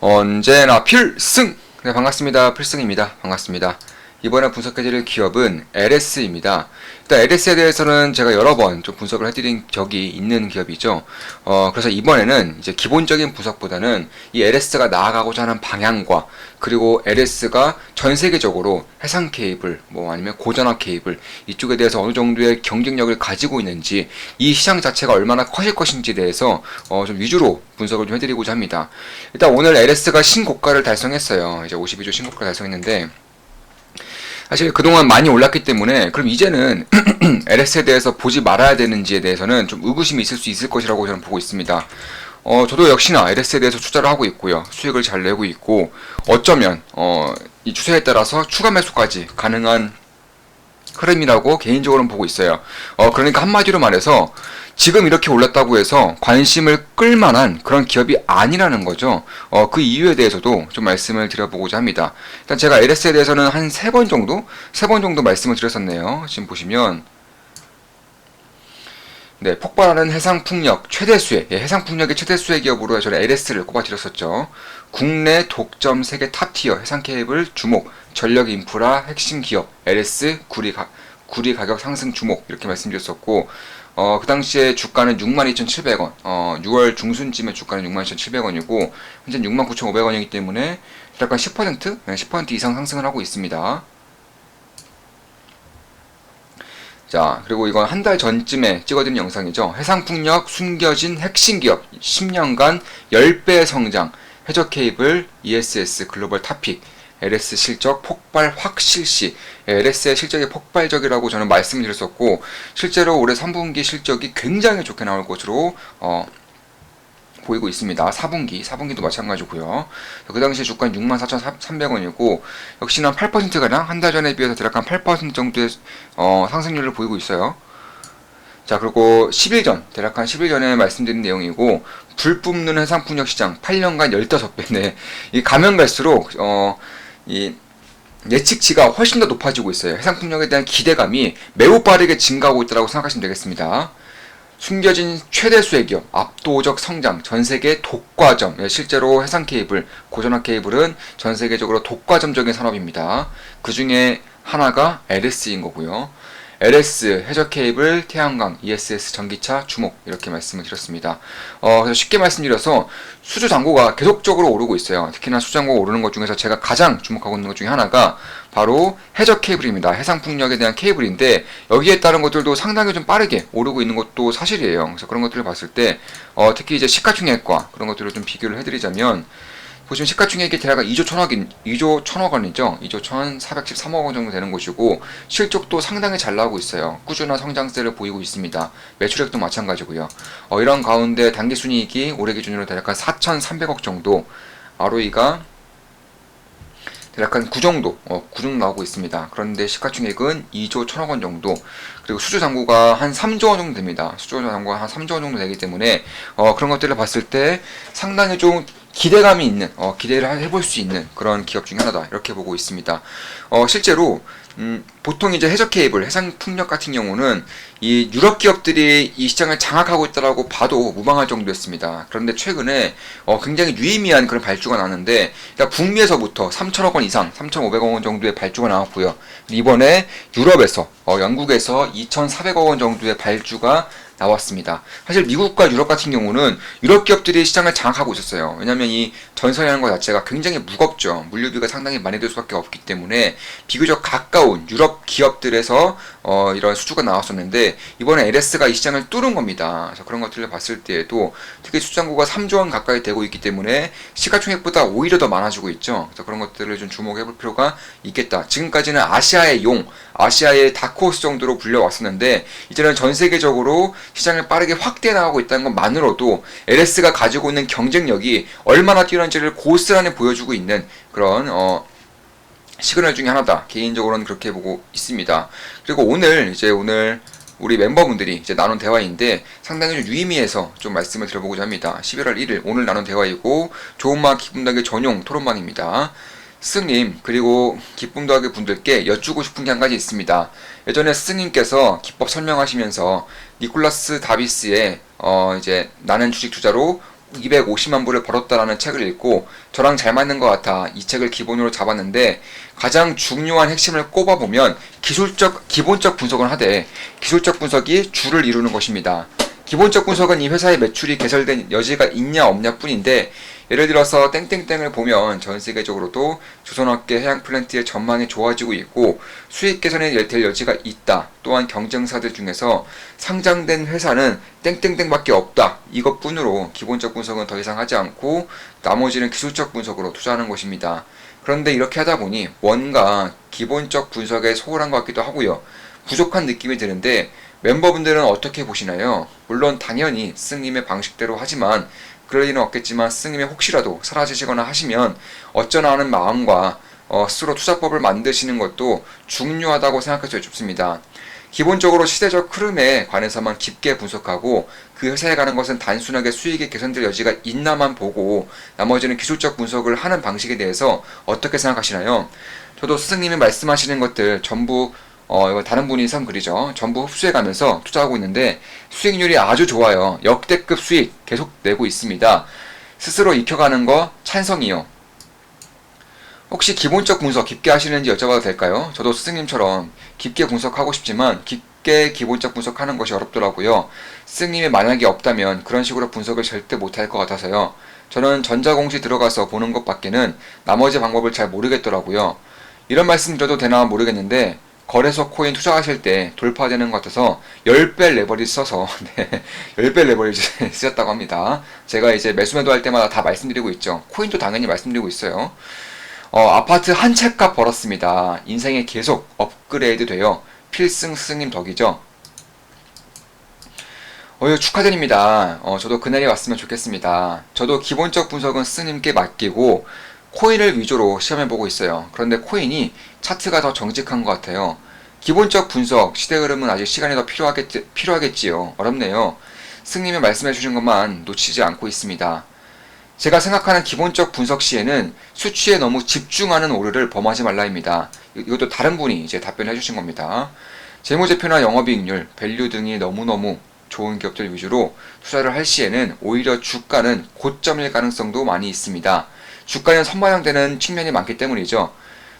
언제나 필승! 네, 반갑습니다. 필승입니다. 반갑습니다. 이번에 분석해드릴 기업은 LS입니다. 일단 LS에 대해서는 제가 여러 번 좀 분석을 해드린 적이 있는 기업이죠. 어, 그래서 이번에는 이제 기본적인 분석보다는 이 LS가 나아가고자 하는 방향과 그리고 LS가 전 세계적으로 해상 케이블, 뭐 아니면 고전화 케이블 이쪽에 대해서 어느 정도의 경쟁력을 가지고 있는지 이 시장 자체가 얼마나 커질 것인지에 대해서 어, 좀 위주로 분석을 좀 해드리고자 합니다. 일단 오늘 LS가 신고가를 달성했어요. 이제 52조 신고가를 달성했는데 사실 그동안 많이 올랐기 때문에 그럼 이제는 LS에 대해서 보지 말아야 되는지에 대해서는 좀 의구심이 있을 수 있을 것이라고 저는 보고 있습니다. 어, 저도 역시나 LS에 대해서 투자를 하고 있고요. 수익을 잘 내고 있고 어쩌면 어, 이 추세에 따라서 추가 매수까지 가능한 흐름이라고 개인적으로는 보고 있어요. 어, 그러니까 한마디로 말해서 지금 이렇게 올랐다고 해서 관심을 끌만한 그런 기업이 아니라는 거죠. 어, 그 이유에 대해서도 좀 말씀을 드려보고자 합니다. 일단 제가 LS에 대해서는 한 세 번 정도, 세 번 정도 말씀을 드렸었네요. 지금 보시면 네, 폭발하는 해상풍력 최대수의 예, 해상풍력의 최대수의 기업으로 저는 LS를 꼽아드렸었죠. 국내 독점 세계 탑티어 해상 케이블 주목 전력 인프라 핵심 기업 LS 구리 가, 구리 가격 상승 주목 이렇게 말씀드렸었고 어, 그 당시에 주가는 62,700원 어, 6월 중순쯤에 주가는 62,700원이고 현재 69,500원이기 때문에 약간 10% 네, 10% 이상 상승을 하고 있습니다. 자, 그리고 이건 한 달 전쯤에 찍어드린 영상이죠. 해상풍력 숨겨진 핵심 기업 10년간 10배 성장 해적 케이블 ESS 글로벌 탑픽 LS 실적 폭발 확실시 LS의 실적이 폭발적이라고 저는 말씀을 드렸었고 실제로 올해 3분기 실적이 굉장히 좋게 나올 것으로 어, 보이고 있습니다. 4분기, 4분기도 마찬가지고요. 그 당시에 주가는 64,300원이고 역시나 8%가량 한 달 전에 비해서 대략 한 8% 정도의 어, 상승률을 보이고 있어요. 자, 그리고 10일 전, 대략 한 10일 전에 말씀드린 내용이고 불 뿜는 해상풍력 시장 8년간 15배네. 이 가면 갈수록 어, 이 예측치가 훨씬 더 높아지고 있어요. 해상풍력에 대한 기대감이 매우 빠르게 증가하고 있다고 생각하시면 되겠습니다. 숨겨진 최대 수의 기업, 압도적 성장, 전 세계 독과점. 예, 실제로 해상 케이블, 고전화 케이블은 전 세계적으로 독과점적인 산업입니다. 그 중에 하나가 LS인 거고요. LS, 해적 케이블, 태양광, ESS, 전기차, 주목 이렇게 말씀을 드렸습니다. 어, 그래서 쉽게 말씀드려서 수주 잔고가 계속적으로 오르고 있어요. 특히나 수주 잔고가 오르는 것 중에서 제가 가장 주목하고 있는 것 중에 하나가 바로 해적 케이블입니다. 해상 풍력에 대한 케이블인데 여기에 따른 것들도 상당히 좀 빠르게 오르고 있는 것도 사실이에요. 그래서 그런 것들을 봤을 때 어, 특히 이제 시가총액과 그런 것들을 좀 비교를 해드리자면 보시면 시가총액이 대략 2조 천억 2조 천억 원이죠. 2조 1,413억 원 정도 되는 것이고 실적도 상당히 잘 나오고 있어요. 꾸준한 성장세를 보이고 있습니다. 매출액도 마찬가지고요. 어, 이런 가운데 단기순이익이 올해 기준으로 대략 한 4,300억 정도, ROE가 대략 한 9 정도, 어, 9 정도 나오고 있습니다. 그런데 시가총액은 2조 1천억 원 정도, 그리고 수주 잔고가 한 3조 원 정도 됩니다. 수주 잔고가 한 3조 원 정도 되기 때문에, 어, 그런 것들을 봤을 때 상당히 좀 기대감이 있는, 어, 기대를 해볼 수 있는 그런 기업 중에 하나다. 이렇게 보고 있습니다. 어, 실제로, 음, 보통 이제 해적 케이블, 해상 풍력 같은 경우는 이 유럽 기업들이 이 시장을 장악하고 있다라고 봐도 무방할 정도였습니다. 그런데 최근에 어, 굉장히 유의미한 그런 발주가 나는데 일단 북미에서부터 3천억 원 이상, 3,500억 원 정도의 발주가 나왔고요. 이번에 유럽에서, 어, 영국에서 2,400억 원 정도의 발주가 나왔습니다. 사실 미국과 유럽 같은 경우는 유럽 기업들이 시장을 장악하고 있었어요. 왜냐하면 이 전선이라는 것 자체가 굉장히 무겁죠. 물류비가 상당히 많이 들 수밖에 없기 때문에 비교적 가까운 유럽 기업들에서 어, 이런 수주가 나왔었는데 이번에 LS가 이 시장을 뚫은 겁니다. 그래서 그런 것들을 봤을 때에도 특히 수장고가 3조 원 가까이 되고 있기 때문에 시가총액보다 오히려 더 많아지고 있죠. 그래서 그런 것들을 좀 주목해 볼 필요가 있겠다. 지금까지는 아시아의 용, 아시아의 다크호스 정도로 불려왔었는데 이제는 전 세계적으로 시장을 빠르게 확대해 나가고 있다는 것만으로도 LS가 가지고 있는 경쟁력이 얼마나 뛰어난지를 고스란히 보여주고 있는 그런 어 시그널 중에 하나다. 개인적으로는 그렇게 보고 있습니다. 그리고 오늘 이제 오늘 우리 멤버분들이 이제 나눈 대화인데 상당히 좀 유의미해서 좀 말씀을 드려보고자 합니다. 11월 1일 오늘 나눈 대화이고 좋은마 기쁨덕의 전용 토론방입니다. 스승님 그리고 기쁨덕의 분들께 여쭈고 싶은 게 한 가지 있습니다. 예전에 스승님께서 기법 설명하시면서 니콜라스 다비스의 어 이제 나는 주식 투자로 250만 불을 벌었다라는 책을 읽고 저랑 잘 맞는 것 같아 이 책을 기본으로 잡았는데 가장 중요한 핵심을 꼽아보면 기술적 기본적 분석을 하되 기술적 분석이 주를 이루는 것입니다. 기본적 분석은 이 회사의 매출이 개설된 여지가 있냐 없냐 뿐인데 예를 들어서 땡땡땡을 보면 전 세계적으로도 조선업계 해양 플랜트의 전망이 좋아지고 있고 수익 개선이 될 여지가 있다. 또한 경쟁사들 중에서 상장된 회사는 땡땡땡밖에 없다. 이것뿐으로 기본적 분석은 더 이상 하지 않고 나머지는 기술적 분석으로 투자하는 것입니다. 그런데 이렇게 하다 보니 뭔가 기본적 분석에 소홀한 것 같기도 하고요. 부족한 느낌이 드는데 멤버분들은 어떻게 보시나요? 물론 당연히 스님의 방식대로 하지만 그럴 일은 없겠지만 스님이 혹시라도 사라지시거나 하시면 어쩌나 하는 마음과 어, 스스로 투자법을 만드시는 것도 중요하다고 생각해서 여쭙습니다. 기본적으로 시대적 흐름에 관해서만 깊게 분석하고 그 회사에 가는 것은 단순하게 수익이 개선될 여지가 있나만 보고 나머지는 기술적 분석을 하는 방식에 대해서 어떻게 생각하시나요? 저도 스승님이 말씀하시는 것들 전부 어, 이거 다른 분이 선 글이죠. 전부 흡수해 가면서 투자하고 있는데 수익률이 아주 좋아요. 역대급 수익 계속 내고 있습니다. 스스로 익혀가는 거 찬성이요. 혹시 기본적 분석 깊게 하시는지 여쭤봐도 될까요? 저도 스승님처럼 깊게 분석하고 싶지만 깊게 기본적 분석하는 것이 어렵더라고요. 스승님이 만약에 없다면 그런 식으로 분석을 절대 못할 것 같아서요. 저는 전자공시 들어가서 보는 것밖에는 나머지 방법을 잘 모르겠더라고요. 이런 말씀 드려도 되나 모르겠는데 거래소 코인 투자하실 때 돌파되는 것 같아서 10배 레버리지 써서 네, 10배 레버리지 쓰셨다고 합니다. 제가 이제 매수매도 할 때마다 다 말씀드리고 있죠. 코인도 당연히 말씀드리고 있어요. 어, 아파트 한 채값 벌었습니다. 인생에 계속 업그레이드 되어 필승 스승님 덕이죠. 어, 축하드립니다. 어, 저도 그날이 왔으면 좋겠습니다. 저도 기본적 분석은 스님께 맡기고 코인을 위주로 시험해보고 있어요. 그런데 코인이 차트가 더 정직한 것 같아요. 기본적 분석, 시대 흐름은 아직 시간이 더 필요하겠지, 필요하겠지요. 어렵네요. 승님이 말씀해 주신 것만 놓치지 않고 있습니다. 제가 생각하는 기본적 분석 시에는 수치에 너무 집중하는 오류를 범하지 말라입니다. 이것도 다른 분이 이제 답변해 주신 겁니다. 재무제표나 영업이익률, 밸류 등이 너무너무 좋은 기업들 위주로 투자를 할 시에는 오히려 주가는 고점일 가능성도 많이 있습니다. 주가는 선반영되는 측면이 많기 때문이죠.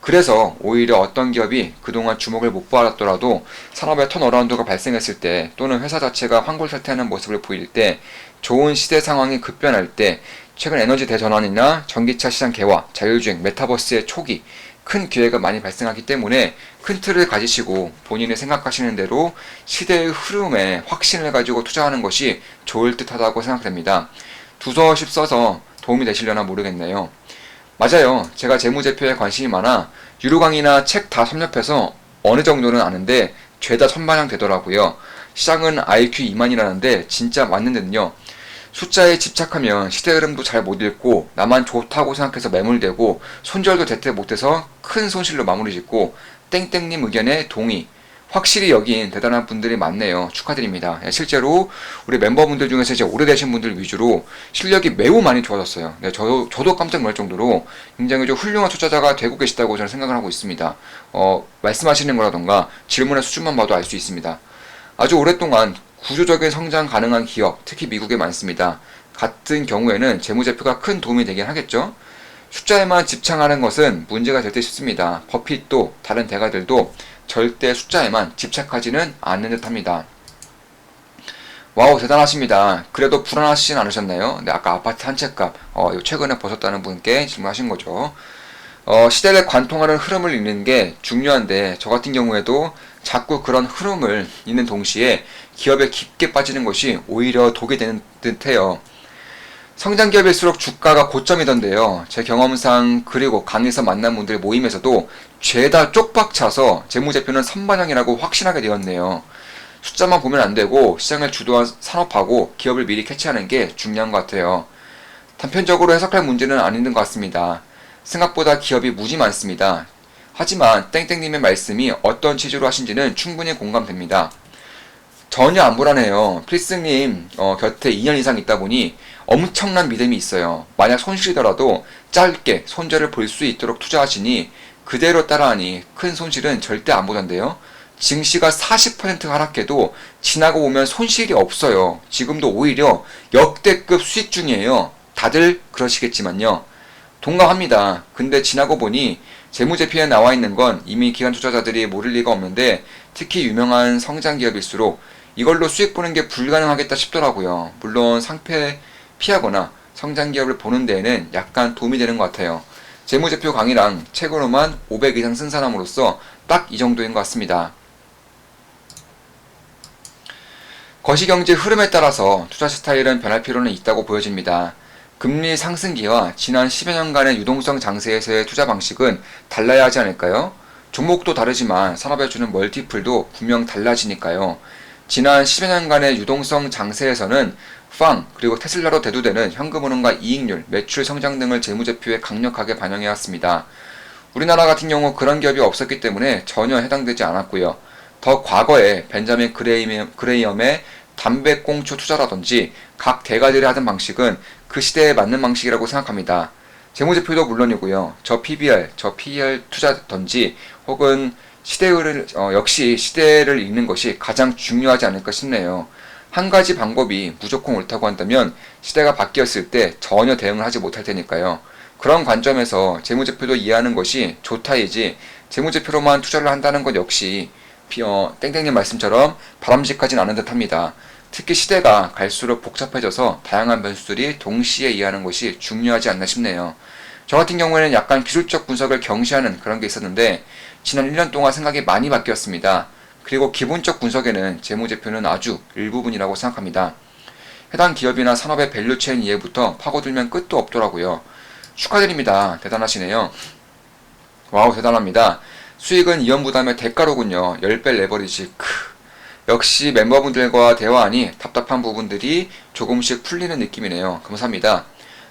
그래서 오히려 어떤 기업이 그동안 주목을 못 받았더라도 산업의 턴어라운드가 발생했을 때 또는 회사 자체가 환골탈태하는 모습을 보일 때 좋은 시대 상황이 급변할 때 최근 에너지 대전환이나 전기차 시장 개화, 자율주행, 메타버스의 초기 큰 기회가 많이 발생하기 때문에 큰 틀을 가지시고 본인이 생각하시는 대로 시대의 흐름에 확신을 가지고 투자하는 것이 좋을 듯하다고 생각됩니다. 두서십 써서 도움이 되시려나 모르겠네요. 맞아요. 제가 재무제표에 관심이 많아 유료 강의나 책 다 섭렵해서 어느 정도는 아는데 죄다 선반영 되더라고요. 시장은 IQ 2만이라는데 진짜 맞는 듯요. 숫자에 집착하면 시대 흐름도 잘 못 읽고 나만 좋다고 생각해서 매몰되고 손절도 제때 못해서 큰 손실로 마무리 짓고 땡땡님 의견에 동의. 확실히 여긴 대단한 분들이 많네요. 축하드립니다. 예, 실제로 우리 멤버분들 중에서 이제 오래되신 분들 위주로 실력이 매우 많이 좋아졌어요. 네, 저도, 저도 깜짝 놀랄 정도로 굉장히 좀 훌륭한 투자자가 되고 계시다고 저는 생각을 하고 있습니다. 어, 말씀하시는 거라던가 질문의 수준만 봐도 알 수 있습니다. 아주 오랫동안 구조적인 성장 가능한 기업, 특히 미국에 많습니다. 같은 경우에는 재무제표가 큰 도움이 되긴 하겠죠. 숫자에만 집착하는 것은 문제가 될 듯 싶습니다. 버핏도 다른 대가들도 절대 숫자에만 집착하지는 않는 듯 합니다. 와우 대단하십니다. 그래도 불안하시진 않으셨나요? 네, 아까 아파트 한 채값 어, 최근에 벗었다는 분께 질문하신 거죠. 어, 시대를 관통하는 흐름을 읽는 게 중요한데 저 같은 경우에도 자꾸 그런 흐름을 읽는 동시에 기업에 깊게 빠지는 것이 오히려 독이 되는 듯해요. 성장 기업일수록 주가가 고점이던데요. 제 경험상 그리고 강의에서 만난 분들의 모임에서도 죄다 쪽박 차서 재무제표는 선반영이라고 확신하게 되었네요. 숫자만 보면 안 되고 시장을 주도한 산업하고 기업을 미리 캐치하는 게 중요한 것 같아요. 단편적으로 해석할 문제는 아닌 것 같습니다. 생각보다 기업이 무지 많습니다. 하지만 땡땡님의 말씀이 어떤 취지로 하신지는 충분히 공감됩니다. 전혀 안 불안해요. 필승님 어, 곁에 2년 이상 있다 보니 엄청난 믿음이 있어요. 만약 손실이더라도 짧게 손절을 볼 수 있도록 투자하시니 그대로 따라하니 큰 손실은 절대 안 보던데요. 증시가 40% 하락해도 지나고 보면 손실이 없어요. 지금도 오히려 역대급 수익 중이에요. 다들 그러시겠지만요. 동감합니다. 근데 지나고 보니 재무제표에 나와 있는 건 이미 기관 투자자들이 모를 리가 없는데 특히 유명한 성장 기업일수록 이걸로 수익 보는 게 불가능하겠다 싶더라고요. 물론 상패 피하거나 성장 기업을 보는 데에는 약간 도움이 되는 것 같아요. 재무제표 강의랑 책으로만 500 이상 쓴 사람으로서 딱 이 정도인 것 같습니다. 거시경제 흐름에 따라서 투자 스타일은 변할 필요는 있다고 보여집니다. 금리 상승기와 지난 10여 년간의 유동성 장세에서의 투자 방식은 달라야 하지 않을까요? 종목도 다르지만 산업에 주는 멀티플도 분명 달라지니까요. 지난 10여 년간의 유동성 장세에서는 팡 그리고 테슬라로 대두되는 현금흐름과 이익률, 매출 성장 등을 재무제표에 강력하게 반영해왔습니다. 우리나라 같은 경우 그런 기업이 없었기 때문에 전혀 해당되지 않았고요. 더 과거에 벤자민 그레이엄의 담배꽁초 투자라든지 각 대가들이 하던 방식은 그 시대에 맞는 방식이라고 생각합니다. 재무제표도 물론이고요. 저 PBR, 저 PER 투자든지 혹은 시대를 어, 역시 시대를 읽는 것이 가장 중요하지 않을까 싶네요. 한 가지 방법이 무조건 옳다고 한다면 시대가 바뀌었을 때 전혀 대응을 하지 못할 테니까요. 그런 관점에서 재무제표도 이해하는 것이 좋다이지 재무제표로만 투자를 한다는 것 역시 어, 땡땡님 말씀처럼 바람직하진 않은 듯합니다. 특히 시대가 갈수록 복잡해져서 다양한 변수들이 동시에 이해하는 것이 중요하지 않나 싶네요. 저 같은 경우에는 약간 기술적 분석을 경시하는 그런 게 있었는데 지난 1년 동안 생각이 많이 바뀌었습니다. 그리고 기본적 분석에는 재무제표는 아주 일부분이라고 생각합니다. 해당 기업이나 산업의 밸류체인 이해부터 파고들면 끝도 없더라고요. 축하드립니다. 대단하시네요. 와우 대단합니다. 수익은 이연 부담의 대가로군요. 10배 레버리지. 크. 역시 멤버분들과 대화하니 답답한 부분들이 조금씩 풀리는 느낌이네요. 감사합니다.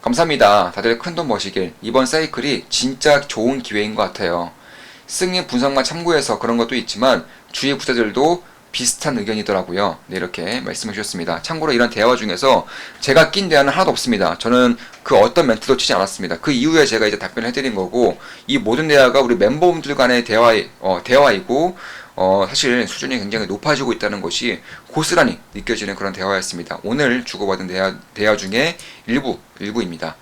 감사합니다. 다들 큰 돈 버시길. 이번 사이클이 진짜 좋은 기회인 것 같아요. 승리 분석만 참고해서 그런 것도 있지만 주위 부자들도 비슷한 의견이더라고요. 네, 이렇게 말씀해 주셨습니다. 참고로 이런 대화 중에서 제가 낀 대화는 하나도 없습니다. 저는 그 어떤 멘트도 치지 않았습니다. 그 이후에 제가 이제 답변을 해드린 거고, 이 모든 대화가 우리 멤버분들 간의 대화, 어, 대화이고, 어, 사실 수준이 굉장히 높아지고 있다는 것이 고스란히 느껴지는 그런 대화였습니다. 오늘 주고받은 대화, 대화 중에 일부, 일부입니다.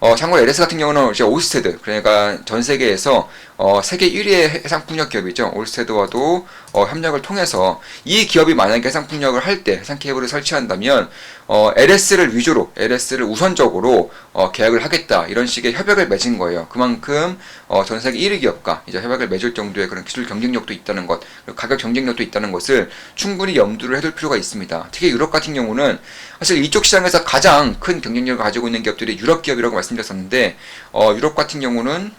어, 참고로 LS 같은 경우는 이제 올스테드, 그러니까 전 세계에서 어, 세계 1위의 해상 풍력 기업이죠. 올스테드와도 어, 협력을 통해서 이 기업이 만약에 해상 풍력을 할 때 해상 케이블을 설치한다면 어, LS를 위주로, LS를 우선적으로 어, 계약을 하겠다 이런 식의 협약을 맺은 거예요. 그만큼 어, 전 세계 1위 기업과 이제 협약을 맺을 정도의 그런 기술 경쟁력도 있다는 것, 가격 경쟁력도 있다는 것을 충분히 염두를 해둘 필요가 있습니다. 특히 유럽 같은 경우는 사실 이쪽 시장에서 가장 큰 경쟁력을 가지고 있는 기업들이 유럽 기업이라고 말씀 드렸었는데 어, 유럽 같은 경우는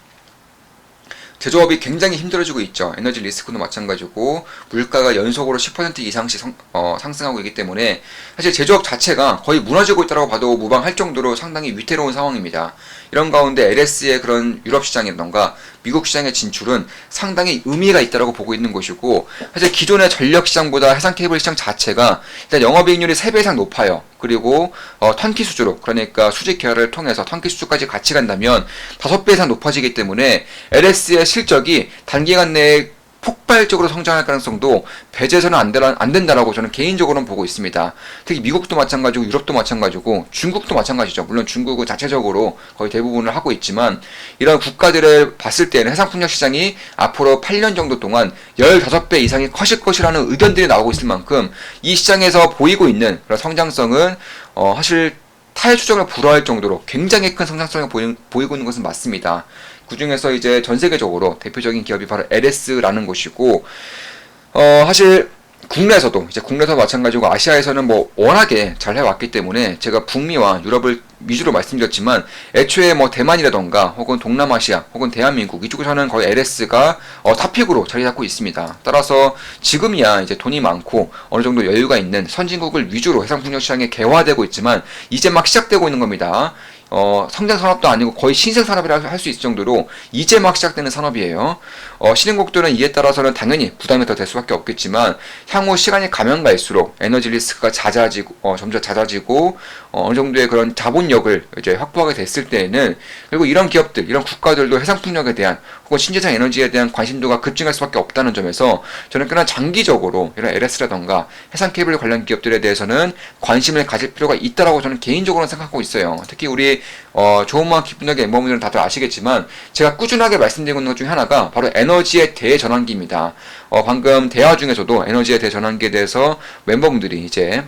제조업이 굉장히 힘들어지고 있죠. 에너지 리스크도 마찬가지고 물가가 연속으로 10% 이상씩 성, 어, 상승하고 있기 때문에 사실 제조업 자체가 거의 무너지고 있다고 봐도 무방할 정도로 상당히 위태로운 상황입니다. 이런 가운데 LS의 그런 유럽 시장이라던가 미국 시장의 진출은 상당히 의미가 있다고 보고 있는 것이고 사실 기존의 전력 시장보다 해상 케이블 시장 자체가 일단 영업이익률이 3배 이상 높아요. 그리고 어, 턴키 수주로 그러니까 수직 계열을 통해서 턴키 수주까지 같이 간다면 5배 이상 높아지기 때문에 LS의 실적이 단기간 내에 폭발적으로 성장할 가능성도 배제해서는 안, 되라, 안 된다라고 저는 개인적으로는 보고 있습니다. 특히 미국도 마찬가지고 유럽도 마찬가지고 중국도 마찬가지죠. 물론 중국은 자체적으로 거의 대부분을 하고 있지만 이런 국가들을 봤을 때는 해상풍력 시장이 앞으로 8년 정도 동안 15배 이상이 커질 것이라는 의견들이 나오고 있을 만큼 이 시장에서 보이고 있는 그런 성장성은 어, 사실 타의 추정을 불허할 정도로 굉장히 큰 성장성을 보이, 보이고 있는 것은 맞습니다. 그 중에서 이제 전 세계적으로 대표적인 기업이 바로 LS라는 곳이고, 어, 사실 국내에서도 이제 국내에서 마찬가지고 아시아에서는 뭐 워낙에 잘 해왔기 때문에 제가 북미와 유럽을 위주로 말씀드렸지만 애초에 뭐 대만이라던가 혹은 동남아시아 혹은 대한민국 이쪽에서는 거의 LS가 어, 탑픽으로 자리 잡고 있습니다. 따라서 지금이야 이제 돈이 많고 어느 정도 여유가 있는 선진국을 위주로 해상풍력 시장에 개화되고 있지만 이제 막 시작되고 있는 겁니다. 어, 성장 산업도 아니고 거의 신생 산업이라 할 수 있을 정도로 이제 막 시작되는 산업이에요. 어, 신흥국들은 이에 따라서는 당연히 부담이 더 될 수밖에 없겠지만 향후 시간이 가면 갈수록 에너지 리스크가 잦아지고 어, 점점 잦아지고 어, 어느 정도의 그런 자본력을 이제 확보하게 됐을 때에는 그리고 이런 기업들, 이런 국가들도 해상 풍력에 대한 혹은 신재생 에너지에 대한 관심도가 급증할 수밖에 없다는 점에서 저는 꽤나 장기적으로 이런 LS라던가 해상 케이블 관련 기업들에 대해서는 관심을 가질 필요가 있다라고 저는 개인적으로 생각하고 있어요. 특히 우리 어, 좋은 마음 기쁜 날의 멤버분들은 다들 아시겠지만 제가 꾸준하게 말씀드리고 있는 것 중에 하나가 바로 에너지의 대전환기입니다. 어, 방금 대화 중에서도 에너지의 대전환기에 대해서 멤버분들이 이제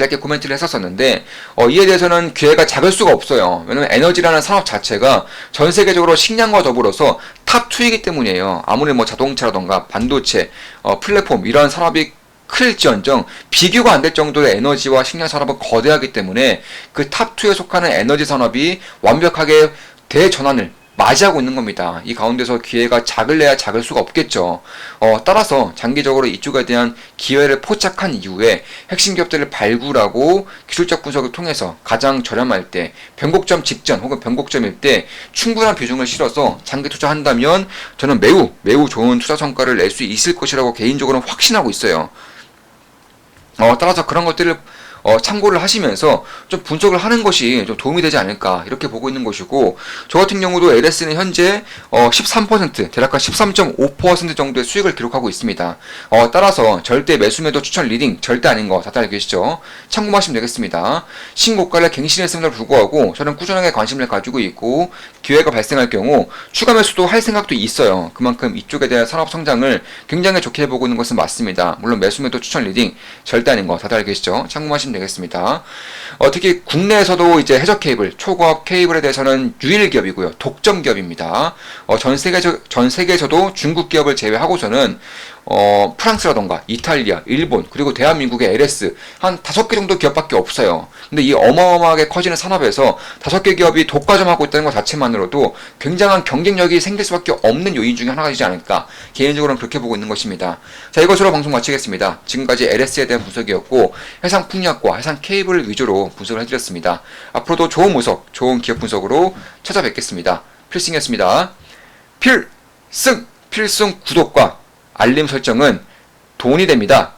짧게 코멘트를 했었었는데 어, 이에 대해서는 기회가 작을 수가 없어요. 왜냐면 에너지라는 산업 자체가 전 세계적으로 식량과 더불어서 탑 2이기 때문이에요. 아무리 뭐 자동차라던가 반도체, 어, 플랫폼 이런 산업이 클지언정 비교가 안 될 정도의 에너지와 식량 산업은 거대하기 때문에 그 탑 2에 속하는 에너지 산업이 완벽하게 대전환을 맞이하고 있는 겁니다. 이 가운데서 기회가 작을래야 작을 수가 없겠죠. 어, 따라서 장기적으로 이쪽에 대한 기회를 포착한 이후에 핵심 기업들을 발굴하고 기술적 분석을 통해서 가장 저렴할 때 변곡점 직전 혹은 변곡점일 때 충분한 비중을 실어서 장기 투자한다면 저는 매우 매우 좋은 투자 성과를 낼 수 있을 것이라고 개인적으로는 확신하고 있어요. 어, 따라서 그런 것들을 어, 참고를 하시면서 좀 분석을 하는 것이 좀 도움이 되지 않을까 이렇게 보고 있는 것이고 저 같은 경우도 LS는 현재 어, 13% 대략 13.5% 정도의 수익을 기록하고 있습니다. 어, 따라서 절대 매수매도 추천 리딩 절대 아닌 거 다들 알고 계시죠? 참고하시면 되겠습니다. 신고가를 갱신했음에도 불구하고 저는 꾸준하게 관심을 가지고 있고 기회가 발생할 경우 추가 매수도 할 생각도 있어요. 그만큼 이쪽에 대한 산업 성장을 굉장히 좋게 보고 있는 것은 맞습니다. 물론 매수매도 추천 리딩 절대 아닌 거 다들 알고 계시죠? 참고하시면 되겠습니다. 어, 특히 국내에서도 이제 해적 케이블, 초고압 케이블에 대해서는 유일 기업이고요. 독점 기업입니다. 어, 전 세계적 전 세계에서도 중국 기업을 제외하고서는 어, 프랑스라던가 이탈리아, 일본, 그리고 대한민국의 LS 한 다섯 개 정도 기업밖에 없어요. 근데 이 어마어마하게 커지는 산업에서 다섯 개 기업이 독과점하고 있다는 것 자체만으로도 굉장한 경쟁력이 생길 수밖에 없는 요인 중에 하나가 되지 않을까. 개인적으로는 그렇게 보고 있는 것입니다. 자, 이것으로 방송 마치겠습니다. 지금까지 LS에 대한 분석이었고, 해상 풍력과 해상 케이블 위주로 분석을 해드렸습니다. 앞으로도 좋은 분석, 좋은 기업 분석으로 찾아뵙겠습니다. 필승이었습니다. 필승! 필승 구독과 알림 설정은 돈이 됩니다.